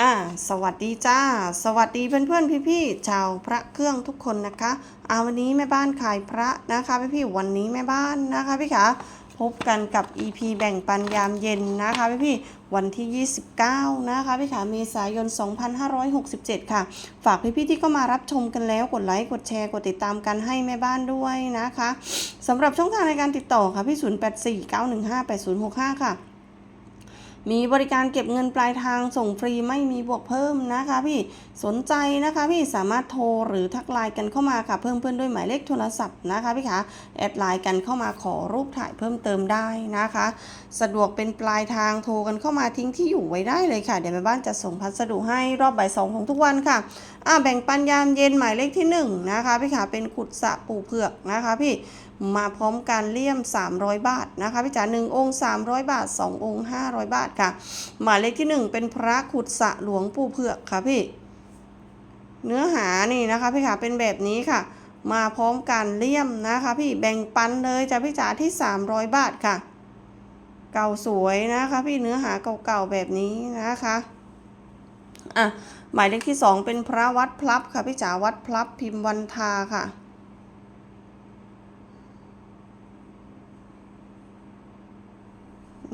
อ่าสวัสดีจ้า สวัสดีเพื่อนๆพี่ๆชาวพระเครื่องทุกคนนะคะอาวันนี้แม่บ้านขายพระนะคะพี่ๆวันนี้แม่บ้านนะคะพี่ขาพบกันกับ EP แบ่งปันยามเย็นนะคะพี่ๆวันที่ 29 นะคะพี่ขาเมษายน 2567 ค่ะ ฝากพี่ๆที่เขามารับชมกันแล้วกดไลค์กดแชร์กดติดตามกันให้แม่บ้านด้วยนะคะสำหรับช่องทางในการติดต่อค่ะพี่ 0849158065 ค่ะ มีบริการเก็บเงินปลายทางส่งฟรีไม่มีบวกเพิ่มนะคะพี่สนใจนะคะพี่สามารถโทรหรือทักไลน์กันเข้ามาค่ะเพิ่มเพื่อนด้วยหมายเลขโทรศัพท์นะคะพี่คะแอดไลน์กันเข้ามาขอรูปถ่ายเพิ่มเติมได้นะคะ สะดวกเป็นปลายทางโทรกันเข้ามาทิ้งที่อยู่ไว้ได้เลยค่ะเดี๋ยวแม่บ้านจะส่งพัสดุให้รอบบ่ายสองของทุกวันค่ะอ่าแบ่งปันยามเย็นหมายเลขที่หนึ่งนะคะพี่ขาเป็นขุดสะปูเผือกนะคะพี่ มาพร้อมการเลี่ยม 300 บาทนะคะพี่จ๋า1องค์ 300 บาท 2 องค์ 500 บาทค่ะ หมายเลขที่ 1 เป็นพระขุดสะหลวงปู่เผือกค่ะพี่ เนื้อหานี่นะคะพี่ขาเป็นแบบนี้ค่ะ มาพร้อมการเลี่ยมนะคะพี่แบ่งปันเลยจ้ะพี่จ๋าที่ 300 บาทค่ะ เก่าสวยนะคะพี่เนื้อหาเก่าๆแบบนี้นะคะอะหมายเลขที่ 2 เป็นพระวัดพลับค่ะพี่จ๋าวัดพลับพิมพ์วันทาค่ะ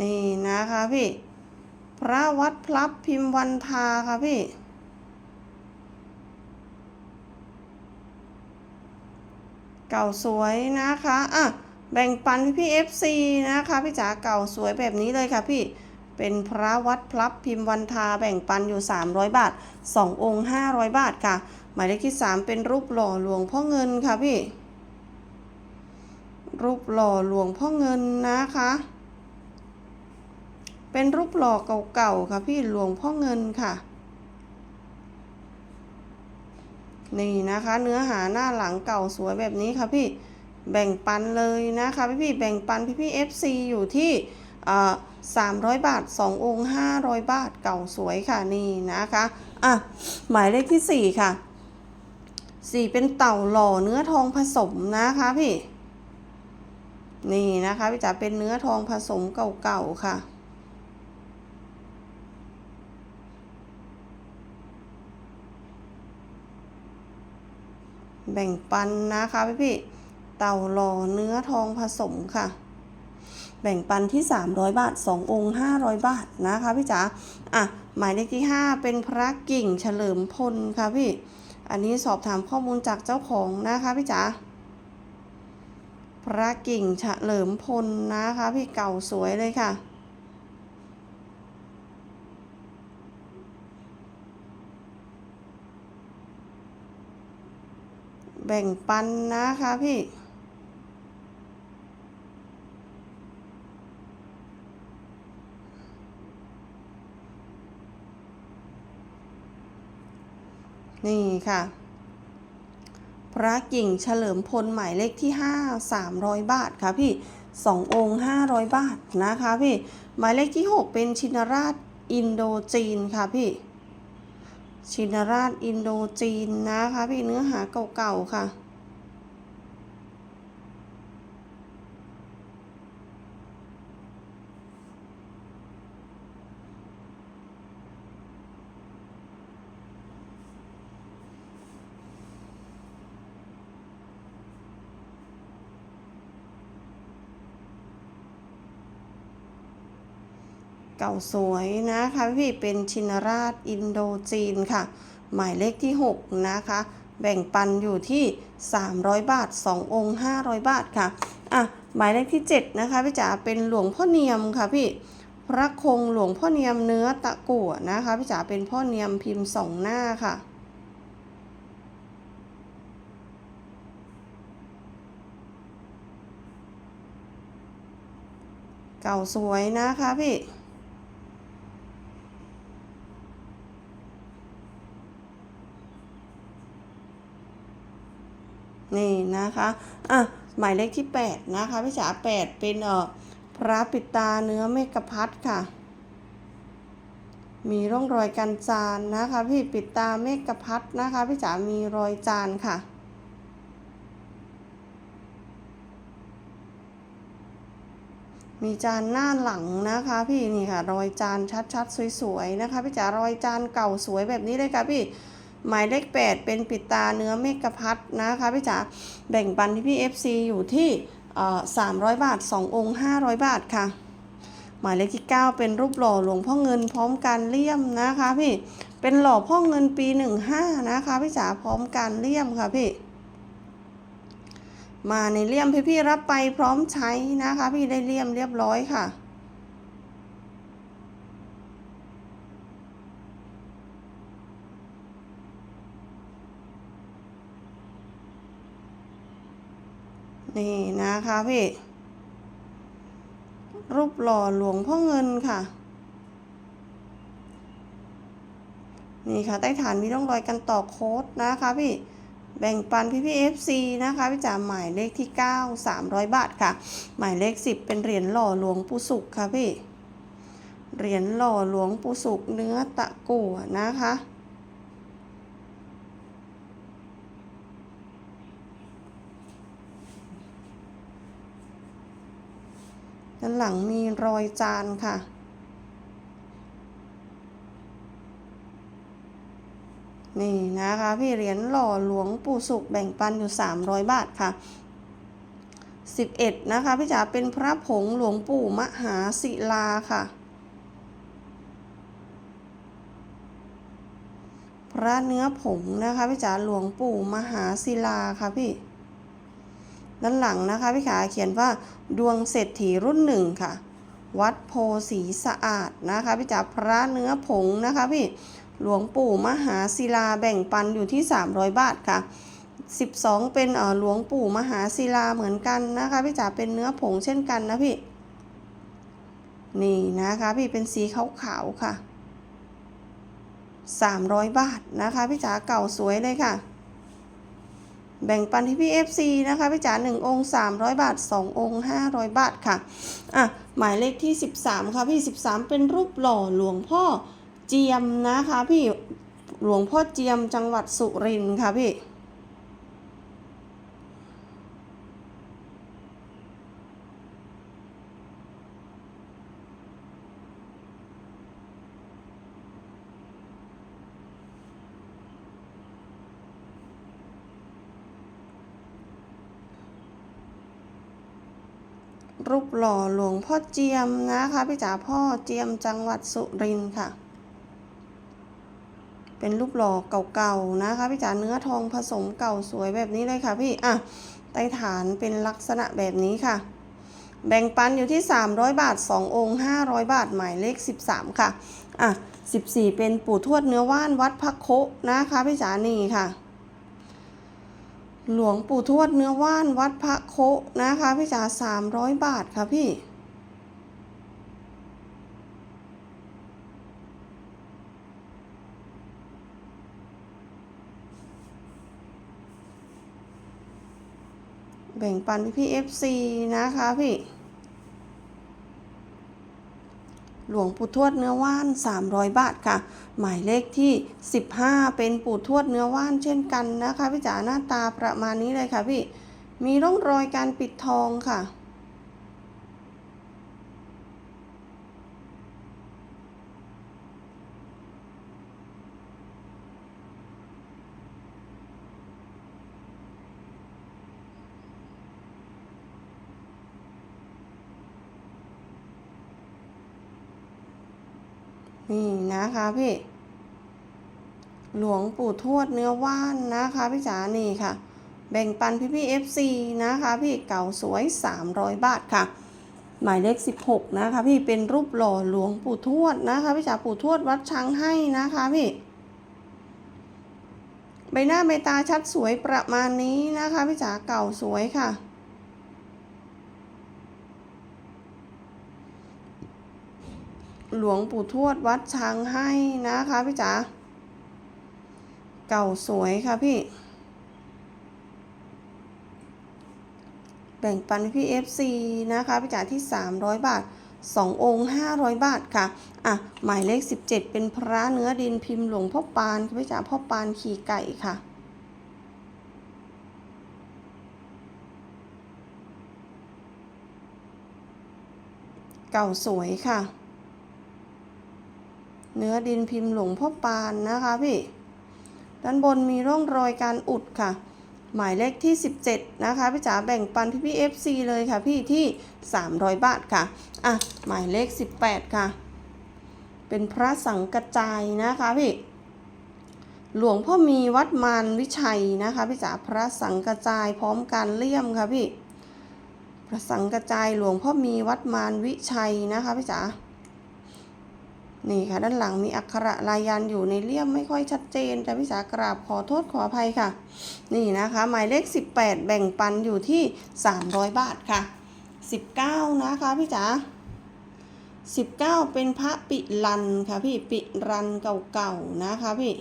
นี่นะคะพี่ พระวัดพลับพิมพ์วันทาค่ะพี่ เก่าสวยนะคะอะแบ่งปันพี่พี่ FC นะคะ พี่จ๋าเก่าสวยแบบนี้เลยค่ะพี่เป็นพระวัดพลับพิมพ์วันทาแบ่งปันอยู่ 300 บาท 2 องค์ 500 บาทค่ะ หมายเลขที่ 3 เป็นรูปหล่อหลวงพ่อเงินค่ะพี่ รูปหล่อหลวงพ่อเงินนะคะ เป็นรูปหล่อเก่าๆค่ะพี่หลวงพ่อเงินค่ะ นี่นะคะ เนื้อหาหน้าหลังเก่าสวยแบบนี้ค่ะพี่แบ่งปันเลยนะคะพี่พี่ๆแบ่งปันพี่พี่ FC อยู่ที่สามร้อยบาท2องค์500บาทเก่าสวยค่ะนี่นะคะอะหมายเลขที่4ค่ะ4เป็นเต่าหล่อเนื้อทองผสมนะคะพี่นี่นะคะพี่จ๋าเป็นเนื้อทองผสมเก่าๆค่ะ แบ่งปันนะคะพี่พี่เต่าหล่อเนื้อทองผสมค่ะ แบ่งปันที่ 300 บาท 2 องค์ 500 บาทนะคะพี่จ๋าอะหมายเลขที่ 5 เป็นพระกิ่งเฉลิมพลค่ะพี่อันนี้สอบถามข้อมูลจากเจ้าของนะคะพี่จ๋าพระกิ่งเฉลิมพลนะคะพี่เก่าสวยเลยค่ะ แบ่งปันนะคะพี่ นี่ค่ะ พระกิ่งเฉลิมพลหมายเลขที่ 5 300 บาทค่ะพี่2องค์500 บาทนะคะพี่ หมายเลขที่ 6 เป็นชินราชอินโดจีนค่ะพี่ ชินราชอินโดจีนนะคะพี่เนื้อหาเก่าๆค่ะ เก่าสวยนะคะพี่เป็นชินราชอินโดจีนค่ะ หมายเลขที่ 6 นะคะ แบ่งปันอยู่ที่ 300 บาท 2 องค์ 500 บาทค่ะอะหมายเลขที่ 7 นะคะพี่จ๋าเป็นหลวงพ่อเนียมค่ะพี่พระคงหลวงพ่อเนียมเนื้อตะกั่วนะคะพี่จ๋าเป็นพ่อเนียมพิมพ์สองหน้าค่ะเก่าสวยนะคะพี่ นี่นะคะอะหมายเลขที่ 8 นะคะพี่จ๋า8 เป็นเอ่อพระปิดตาเนื้อเมกะพัดค่ะ มีร่องรอยกันจานนะคะพี่ปิดตาเมกะพัดนะคะพี่จ๋ามีรอยจานค่ะมีจานหน้าหลังนะคะพี่นี่ค่ะรอยจานชัดๆ สวยๆนะคะพี่จ๋ารอยจานเก่าสวยแบบนี้เลยค่ะพี่ หมายเลข 8 เป็นปิดตาเนื้อเมกะพัดนะคะพี่จ๋าแบ่งปันที่พี่ FC อยู่ที่เอ่อ300บาท 2 องค์ 500 บาทค่ะ หมายเลขที่ 9 เป็นรูปหล่อหลวงพ่อเงินพร้อมการเลี่ยมนะคะพี่เป็นหล่อพ่อเงินปี 15 นะคะพี่จ๋าพร้อมการเลี่ยมค่ะพี่มาในเลี่ยมพี่พี่ๆรับไปพร้อมใช้นะคะ พี่ได้เลี่ยมเรียบร้อยค่ะ นี่นะคะพี่ รูปหล่อหลวงพ่อเงินค่ะ นี่ค่ะ ใต้ฐานมีร่องรอยกันต่อโค้ดนะคะพี่แบ่งปันพี่พี่ FC นะคะพี่จ๋าหมายเลขที่ 9 300 บาทค่ะ หมายเลข 10 เป็นเหรียญหล่อหลวงปู่สุขค่ะพี่ เหรียญหล่อหลวงปู่สุขเนื้อตะกั่วนะคะ ด้านหลังมีรอยจานค่ะ นี่นะคะพี่เหรียญหล่อหลวงปู่สุขแบ่งปันอยู่ 300 บาทค่ะ 11 นะคะพี่จ๋าเป็นพระผงหลวงปู่มหาศิลาค่ะพระเนื้อผงนะคะพี่จ๋าหลวงปู่มหาศิลาค่ะพี่ ด้านหลังนะคะพี่ขาเขียนว่าดวงเศรษฐีรุ่นหนึ่งค่ะ วัดโพสีสะอาดนะคะพี่จ๋าพระเนื้อผงนะคะพี่หลวงปู่มหาศิลาแบ่งปันอยู่ที่ 300 บาทค่ะ 12 เป็นเออหลวงปู่มหาศิลาเหมือนกันนะคะพี่จ๋าเป็นเนื้อผงเช่นกันนะพี่นี่นะคะพี่เป็นสีขาวๆค่ะ 300 บาทนะคะพี่จ๋าเก่าสวยเลยค่ะ แบ่งปันที่พี่ FC นะคะพี่จ๋า1องค์ 300 บาท 2 องค์ 500 บาทค่ะ อะ หมายเลขที่ 13 ค่ะพี่ 13 เป็นรูปหล่อหลวงพ่อเจียมนะคะ พี่หลวงพ่อเจียมจังหวัดสุรินทร์ค่ะพี่ รูป หล่อหลวงพ่อเจียมนะคะพี่จ๋าพ่อเจียมจังหวัดสุรินทร์ค่ะ เป็นรูปหล่อเก่าๆนะคะพี่จ๋าเนื้อทองผสมเก่าสวยแบบนี้เลยค่ะพี่อะใต้ฐานเป็นลักษณะแบบนี้ค่ะ แบ่งปันอยู่ที่ 300 บาท 2 องค์ 500 บาท หมายเลข 13 ค่ะอะ14 เป็นปู่ทวดเนื้อว่านวัดพระโคนะคะพี่จ๋านี่ค่ะ หลวงปู่ทวดเนื้อว่านวัดพระโคนะคะพี่จ๋าสามร้อยบาทค่ะพี่ แบ่งปันพี่เอฟซีนะคะพี่ หลวงปู่ทวดเนื้อว่าน 300 บาทค่ะ หมายเลขที่ 15 เป็นปู่ทวดเนื้อว่านเช่นกันนะคะพี่จ๋าหน้าตาประมาณนี้เลยค่ะพี่ มีร่องรอยการปิดทองค่ะ นี่นะคะพี่ หลวงปู่ทวดเนื้อว่านนะคะพี่จ๋านี่ค่ะ แบ่งปันพี่พี่ FC นะคะพี่เก่าสวย 300 บาทค่ะ หมายเลข 16 นะคะพี่เป็นรูปหล่อหลวงปู่ทวดนะคะพี่จ๋าปู่ทวดวัดช้างให้นะคะพี่ใบหน้าใบตาชัดสวยประมาณนี้นะคะพี่จ๋าเก่าสวยค่ะ หลวงปู่ทวดวัดช้างให้นะคะพี่จ๋าเก่าสวยค่ะพี่ แบ่งปันพี่ FC นะคะพี่จ๋าที่ 300 บาท 2 องค์ 500 บาทค่ะ อะ หมายเลข 17 เป็นพระเนื้อดินพิมพ์หลวงพ่อปานค่ะพี่จ๋าพ่อปานขี่ไก่ค่ะนก่าสวยค่ะ เนื้อดินพิมพ์หลวงพ่อปานนะคะพี่ด้านบนมีร่องรอยการอุดค่ะ หมายเลขที่ 17 นะคะพี่จ๋าแบ่งปันพี่พี่ FC เลยค่ะพี่ที่ 300 บาทค่ะ อะ หมายเลข 18 ค่ะ เป็นพระสังกระจายนะคะพี่ หลวงพ่อมีวัดมารวิชัยนะคะพี่จ๋าพระสังกระจายพร้อมการเลี่ยมค่ะพี่ พระสังกระจายหลวงพ่อมีวัดมารวิชัยนะคะพี่จ๋า นี่ค่ะ ด้านหลังมีอักขระลายยันอยู่ในเลี่ยมไม่ค่อยชัดเจนแต่พี่สากราบขอโทษขออภัยค่ะ นี่นะคะ หมายเลข 18 แบ่งปันอยู่ที่ 300 บาทค่ะ 19 นะคะพี่จ๋า19 เป็นพระปิรันค่ะพี่ปิรันเก่าๆนะคะพี่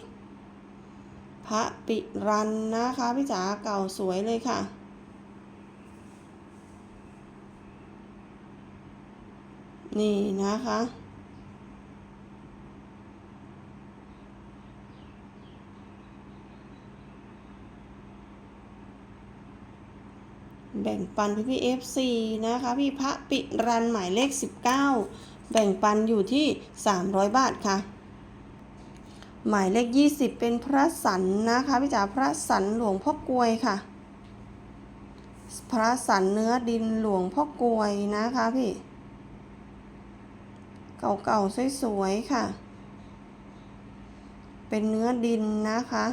พระปิรันนะคะพี่จ๋าเก่าสวยเลยค่ะนี่นะคะ แบ่งปันพี่พี่ FC นะคะพี่พระปิรันหมายเลข 19 แบ่งปันอยู่ที่ 300 บาทค่ะ หมายเลข 20 เป็นพระสันนะคะพี่จ๋าพระสันหลวงพ่อกลวยค่ะ พระสันเนื้อดินหลวงพ่อกลวยนะคะพี่ เก่าๆสวยๆค่ะ เป็นเนื้อดินนะคะ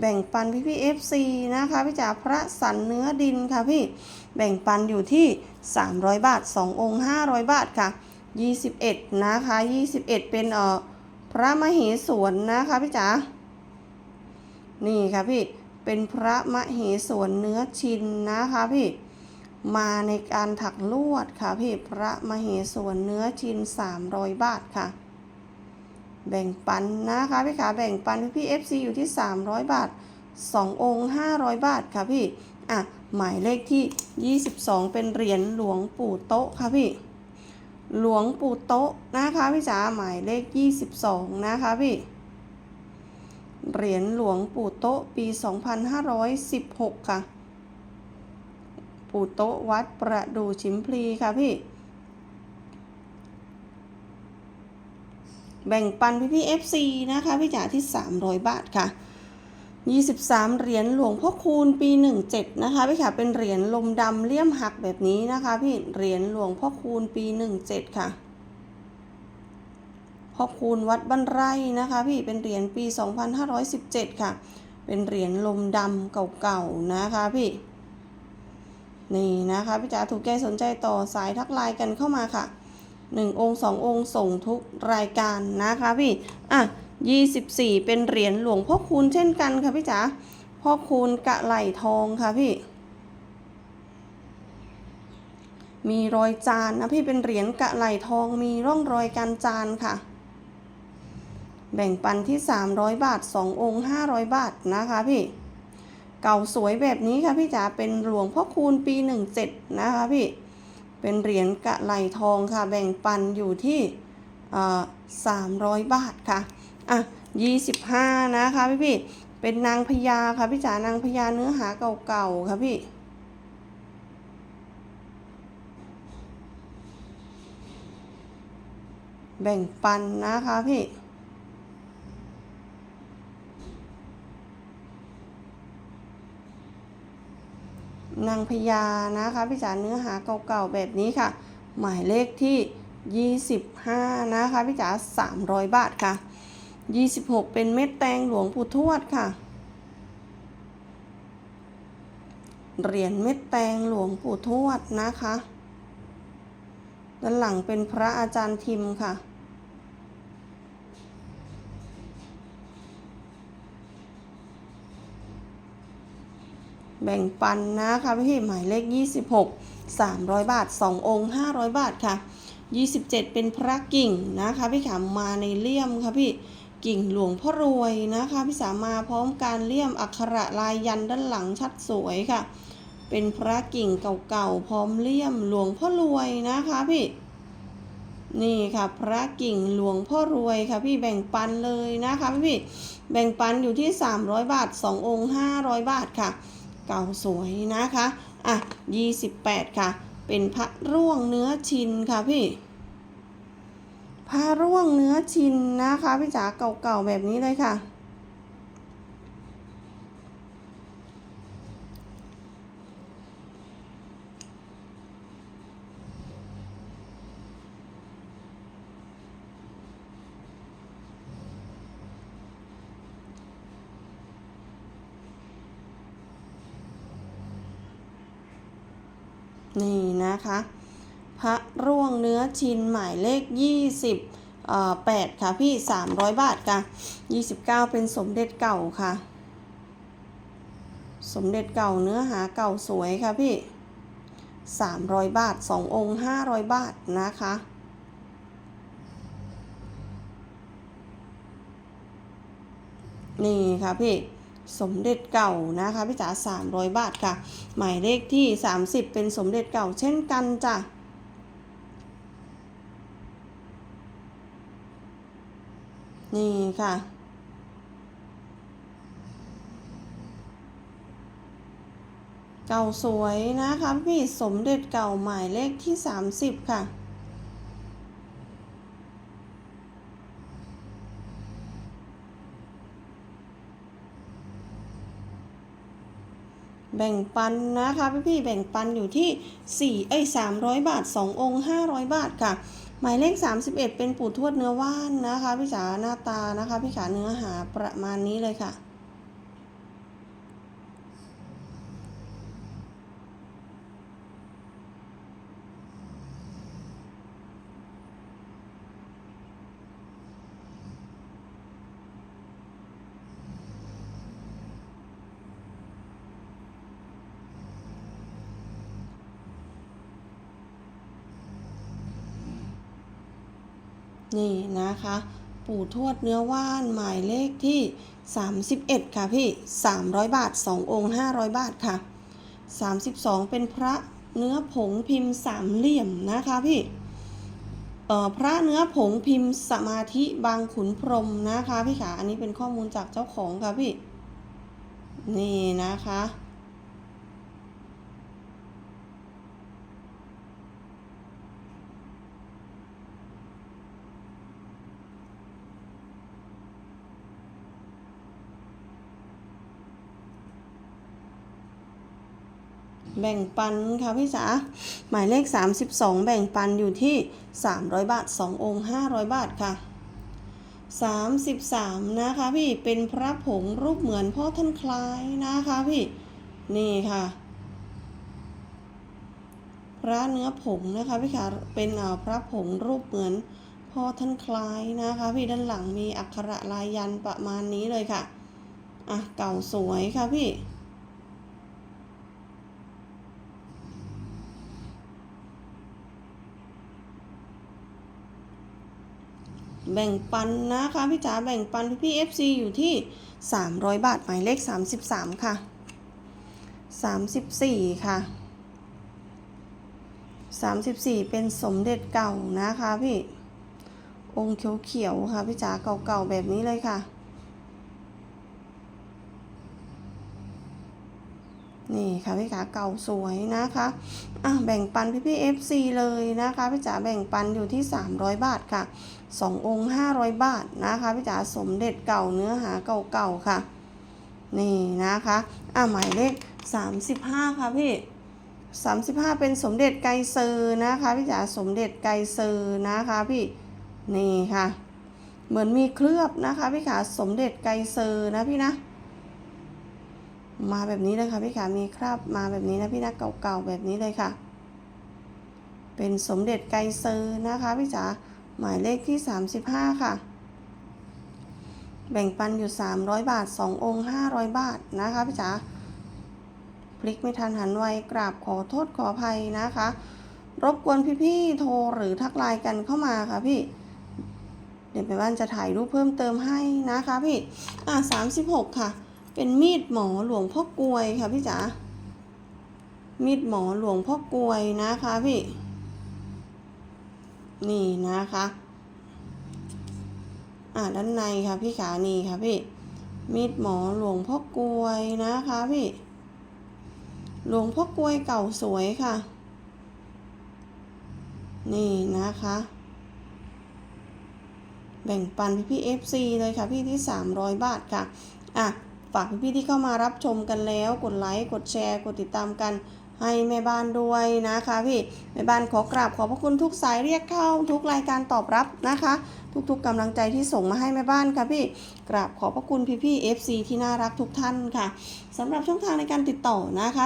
แบ่งปันพี่พี่ FC นะคะพี่จ๋าพระสันเนื้อดินค่ะพี่แบ่งปันอยู่ที่ 300 บาท 2 องค์ 500 บาทค่ะ 21 นะคะ 21 เป็นเอ่อพระมเหสวนนะคะพี่จ๋านี่ค่ะพี่เป็นพระมเหสวนเนื้อชินนะคะพี่มาในการถักลวดค่ะพี่พระมเหสวนเนื้อชิน 300 บาทค่ะ แบ่งปันนะคะพี่ขาแบ่งปันพี่พี่ FC อยู่ที่ 300 บาท 2 องค์ 500 บาทค่ะพี่ อะ หมายเลขที่ 22 เป็นเหรียญหลวงปู่โต๊ะค่ะพี่ หลวงปู่โต๊ะนะคะพี่จ๋าหมายเลข 22 นะคะพี่เหรียญหลวงปู่โต๊ะปี 2516 ค่ะ ปู่โต๊ะวัดประดูชิมพลีค่ะพี่ แบ่งปันพี่พี่ FC นะคะ พี่จ๋าที่ 300 บาทค่ะ 23 เหรียญหลวงพ่อคูณปี 17 นะคะ พี่ค่ะเป็นเหรียญลมดำเลี่ยมหักแบบนี้นะคะ พี่เหรียญหลวงพ่อคูณปี 17 ค่ะพ่อคูณวัดบ้านไร่นะคะ พี่เป็นเหรียญปี 2517 ค่ะ เป็นเหรียญลมดำเก่าๆนะคะพี่นี่นะคะพี่จ๋าถูกใจสนใจต่อสายทักไลน์กันเข้ามาค่ะ หนึ่งองค์สององค์ส่งทุกรายการนะคะพี่ อะยี่สิบสี่เป็นเหรียญหลวงพ่อคูณเช่นกันค่ะพี่จ๋าพ่อคูณกะไหลทองค่ะพี่ มีรอยจานนะพี่เป็นเหรียญกะไหลทองมีร่องรอยการจานค่ะ แบ่งปันที่ 300 บาท 2 องค์ 500 บาทนะคะพี่เก่าสวยแบบนี้ค่ะพี่จ๋าเป็นหลวงพ่อคูณปี 17 นะคะพี่ เป็นเหรียญกะไหลทองค่ะ แบ่งปันอยู่ที่สามร้อยบาทค่ะ อะยี่สิบห้านะคะพี่พี่ เป็นนางพญาค่ะพี่จ๋านางพญาเนื้อหาเก่าๆค่ะพี่แบ่งปันนะคะพี่ นางพญานะคะพี่จ๋าเนื้อหาเก่าๆแบบนี้ค่ะ หมายเลขที่ 25 นะคะพี่จ๋า300 บาทค่ะ 26 เป็นเม็ดแตงหลวงปู่ทวดค่ะ เหรียญเม็ดแตงหลวงปู่ทวดนะคะ ด้านหลังเป็นพระอาจารย์ทิมค่ะ แบ่งปันนะคะพี่หมายเลข 26 300 บาท 2 องค์ 500 บาทค่ะ 27 เป็นพระกิ่งนะคะพี่ขามาในเลี่ยมค่ะพี่กิ่งหลวงพ่อรวยนะคะพี่สามาพร้อมการเลี่ยมอักขระลายยันด้านหลังชัดสวยค่ะ เป็นพระกิ่งเก่าๆพร้อมเลี่ยมหลวงพ่อรวยนะคะพี่นี่ค่ะพระกิ่งหลวงพ่อรวยค่ะพี่แบ่งปันเลยนะคะพี่แบ่งปันอยู่ที่ 300 บาท 2 องค์ 500 บาทค่ะ เก่าสวยนะคะ อะ 28 ค่ะ เป็นพระร่วงเนื้อชินค่ะพี่พระร่วงเนื้อชินนะคะ พี่จ๋าเก่าๆแบบนี้เลยค่ะ นี่นะคะ พระร่วงเนื้อชินหมายเลข 20เอ่อ8ค่ะพี่ 300 บาทค่ะ 29 เป็นสมเด็จเก่าค่ะ สมเด็จเก่าเนื้อหาเก่าสวยค่ะพี่ 300 บาท 2 องค์ 500 บาทนะคะนี่ค่ะพี่ สมเด็จเก่านะคะพี่จ๋า300 บาทค่ะ หมายเลขที่ 30 เป็นสมเด็จเก่าเช่นกันจ้ะนี่ค่ะ เก่าสวยนะคะพี่สมเด็จเก่าหมายเลขที่ 30 ค่ะ แบ่งปันนะคะพี่พี่ๆแบ่งปันอยู่ที่4เอ้ย300 บาท 2 องค์ 500 บาทค่ะ หมายเลข 31 เป็นปู่ทวดเนื้อว่านนะคะ พี่จ๋าหน้าตานะคะ พี่ขาเนื้อหาประมาณนี้เลยค่ะ นี่นะคะ ปู่ทวดเนื้อว่านหมายเลขที่ 31 ค่ะพี่ 300 บาท 2 องค์ 500 บาทค่ะ 32 เป็นพระเนื้อผงพิมพ์สามเหลี่ยมนะคะพี่เอ่อพระเนื้อผงพิมพ์สมาธิบางขุนพรหมนะคะพี่ขาอันนี้เป็นข้อมูลจากเจ้าของค่ะพี่ นี่นะคะ แบ่งปันค่ะพี่จ๋าหมายเลข 32 แบ่งปันอยู่ที่ 300 บาท 2 องค์ 500 บาทค่ะ 33 นะคะพี่เป็นพระผงรูปเหมือนพ่อท่านคล้ายนะคะพี่นี่ค่ะ พระเนื้อผงนะคะพี่ขาเป็นเอ่อพระผงรูปเหมือนพ่อท่านคล้ายนะคะพี่ด้านหลังมีอักขระลายยันประมาณนี้เลยค่ะอะเก่าสวยค่ะพี่ แบ่งปันนะคะพี่จ๋าแบ่งปันพี่ FC อยู่ที่ 300 บาทหมายเลข 33 ค่ะ 34 ค่ะ 34 เป็นสมเด็จเก่านะคะพี่ องค์เขียวๆค่ะพี่จ๋าเก่าๆแบบนี้เลยค่ะ นี่ค่ะพี่ขาเก่าสวยนะคะอะแบ่งปันพี่พี่ FC เลยนะคะพี่จ๋าแบ่งปันอยู่ที่ 300 บาทค่ะ 2 องค์ 500 บาทนะคะพี่จ๋าสมเด็จเก่าเนื้อหาเก่าๆค่ะ นี่นะคะอะหมายเลข 35 ค่ะพี่35 เป็นสมเด็จไกเซอร์นะคะพี่จ๋าสมเด็จไกเซอร์นะคะพี่นี่ค่ะ เหมือนมีเคลือบนะคะพี่ขาสมเด็จไกเซอร์นะพี่นะ มาแบบนี้เลยค่ะพี่ขามีคราบมาแบบนี้นะพี่นะเก่าๆแบบนี้เลยค่ะ เป็นสมเด็จไกเซอร์นะคะพี่จ๋าหมายเลขที่ 35 ค่ะ แบ่งปันอยู่ 300 บาท 2 องค์ 500 บาทนะคะพี่จ๋าพลิกไม่ทันหันไวกราบขอโทษขออภัยนะคะ รบกวนพี่ๆโทรหรือทักไลน์กันเข้ามาค่ะพี่เดี๋ยวไปบ้านจะถ่ายรูปเพิ่มเติมให้นะคะพี่ อะ36 ค่ะ เป็นมีดหมอหลวงพ่อกลวยค่ะพี่จ๋า มีดหมอหลวงพ่อกลวยนะคะพี่ นี่นะคะ อ่าด้านในค่ะพี่ขานี่ค่ะพี่ มีดหมอหลวงพ่อกลวยนะคะพี่ หลวงพ่อกลวยเก่าสวยค่ะ นี่นะคะแบ่งปันพี่พี่ FC เลยค่ะพี่ที่ 300 บาทค่ะ อะ ฝากพี่พี่ๆที่เข้ามารับชมกันแล้ว กดไลค์กดแชร์ กดติดตามกันให้แม่บ้านด้วยนะคะพี่แม่บ้านขอกราบขอบพระคุณทุกสายเรียกเข้า ทุกรายการตอบรับนะคะ ทุกๆกำลังใจที่ส่งมาให้แม่บ้านค่ะพี่กราบขอบพระคุณพี่พี่ๆ FC ที่น่ารักทุกท่านค่ะสำหรับช่องทางในการติดต่อนะคะ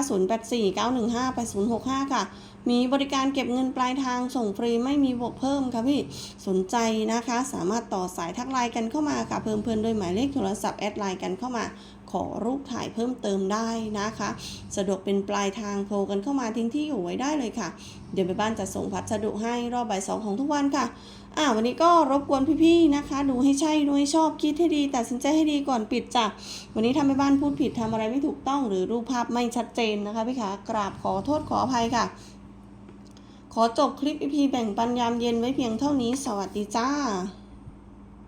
0849158065 ค่ะ มีบริการเก็บเงินปลายทางส่งฟรีไม่มีบวกเพิ่มค่ะพี่สนใจนะคะ สามารถต่อสายทักไลน์กันเข้ามาค่ะเพิ่มเพื่อนด้วยหมายเลขโทรศัพท์แอดไลน์กันเข้ามา ขอรูปถ่ายเพิ่มเติมได้นะคะ สะดวกเป็นปลายทางโทรกันเข้ามาทิ้งที่อยู่ไว้ได้เลยค่ะ เดี๋ยวไปบ้านจะส่งพัสดุให้รอบบ่ายสองของทุกวันค่ะอ่าวันนี้ก็รบกวนพี่ๆนะคะ ดูให้ใช่ดูให้ชอบคิดให้ดีตัดสินใจให้ดีก่อนปิดจ้ะวันนี้ทำให้บ้านพูดผิดทำอะไรไม่ถูกต้อง หรือรูปภาพไม่ชัดเจนนะคะพี่ขากราบขอโทษขออภัยค่ะ ขอจบคลิป EP แบ่งปันยามเย็นไว้เพียงเท่านี้ สวัสดีจ้า